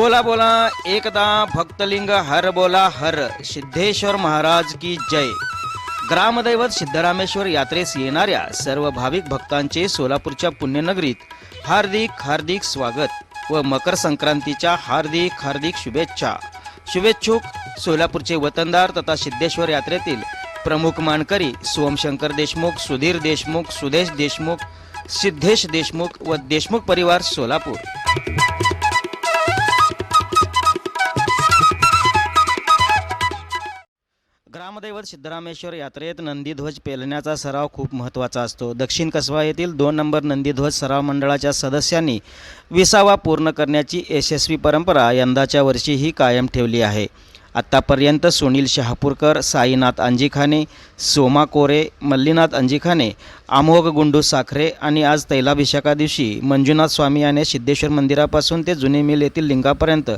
बोला बोला एकदा भक्तलिंग हर बोला हर. सिद्धेश्वर महाराज की जय. ग्रामदैवत सिद्धरामेश्वर यात्रेस येणाऱ्या सर्व भाविक भक्तांचे सोलापूरच्या पुण्यनगरीत हार्दिक हार्दिक स्वागत व मकर संक्रांतीच्या हार्दिक हार्दिक शुभेच्छा. शुभेच्छुक सोलापूरचे वतनदार तथा सिद्धेश्वर यात्रेतील प्रमुख मानकरी सोमशंकर देशमुख सुधीर देशमुख सुदेश देशमुख सिद्धेश देशमुख व देशमुख परिवार सोलापूर. ग्रामदैवत सिद्धरामेश्वर यात्रेत नंदीध्वज पेलण्याचा सराव खूप महत्त्वाचा असतो. दक्षिण कसबा येथील दोन नंबर नंदीध्वज सराव मंडळाच्या सदस्यांनी विसावा पूर्ण करण्याची यशस्वी परंपरा यंदाच्या वर्षीही कायम ठेवली आहे. आत्तापर्यंत सुनील शहापूरकर साईनाथ अंजिखाने सोमा कोरे मल्लीनाथ अंजिखाने अमोघ गुंडू साखरे आणि आज तैलाभिषेका दिवशी मंजुनाथ स्वामी याने सिद्धेश्वर मंदिरापासून ते जुने मिल येथील लिंगापर्यंत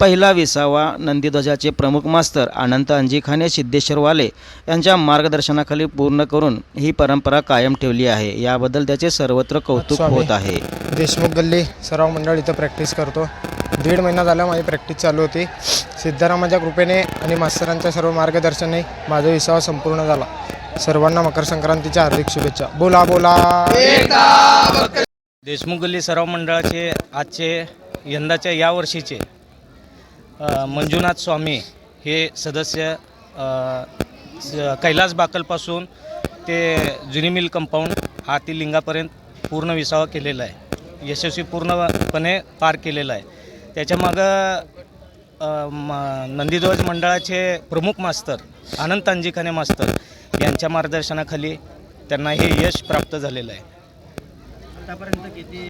पहिला विसावा नंदीध्वजाचे प्रमुख मास्तर अनंत अंजिखाने सिद्धेश्वरवाले यांच्या मार्गदर्शनाखाली पूर्ण करून ही परंपरा कायम ठेवली आहे याबद्दल त्याचे सर्वत्र कौतुक. होत आहे देशमुख गल्ली सराव मंडळ इथं प्रॅक्टिस करतो दीड महिना झाला माझी प्रॅक्टिस चालू होती. सिद्धरामाच्या कृपेने आणि मास्तरांच्या सर्व मार्गदर्शने माझा विसावा संपूर्ण झाला. सर्वांना मकर संक्रांतीच्या हार्दिक शुभेच्छा. बोला बोला. देशमुख गल्ली सर्व मंडळाचे आजचे यंदाच्या या वर्षीचे मंजुनाथ स्वामी हे सदस्य कैलास बाकलपासून ते जुनी मिल कंपाऊंड हाती लिंगापर्यंत पूर्ण विसावा केलेला आहे. यशस्वी पूर्णपणे पार केलेला आहे. त्याच्यामागं म- नंदीध्वज मंडळाचे प्रमुख मास्तर आनंद अंजिखाने मास्तर यांच्या मार्गदर्शनाखाली त्यांना हे यश प्राप्त झालेलं आहे.